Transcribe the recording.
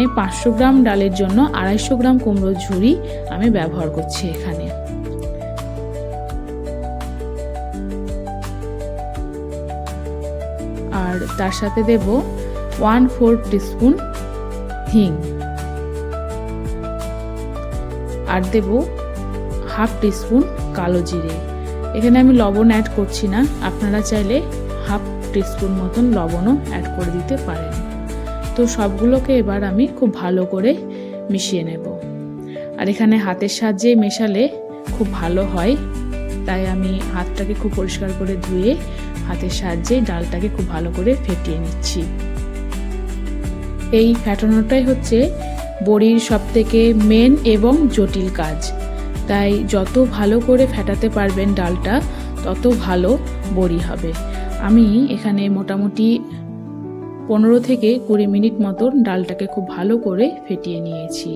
এখানে পাঁচশো গ্রাম ডালের জন্য আড়াইশো গ্রাম কুমড়োর ঝুড়ি আমি ব্যবহার করছি এখানে। আর তার সাথে দেব ওয়ান ফোর টিস্পুন হিং। আর দেব হাফ টিস্পুন কালো জিরে। এখানে আমি লবণ অ্যাড করছি না, আপনারা চাইলে হাফ টিস্পুন মতন লবণও অ্যাড করে দিতে পারেন। তো সবগুলোকে এবার আমি খুব ভালো করে মিশিয়ে নেব। আর এখানে হাতের সাহায্যে মেশালে খুব ভালো হয়। তাই আমি হাতটাকে খুব পরিষ্কার করে ধুয়ে হাতের সাহায্যে ডালটাকে খুব ভালো করে ফেটিয়ে নিচ্ছি। এই ফ্যাটানোটাই হচ্ছে বড়ির সব থেকে মেন এবং জটিল কাজ। তাই যত ভালো করে ফেটাতে পারবেন ডালটা, তত ভালো বড়ি হবে। আমি এখানে মোটামুটি পনেরো থেকে কুড়ি মিনিট মতন ডালটাকে খুব ভালো করে ফেটিয়ে নিয়েছি।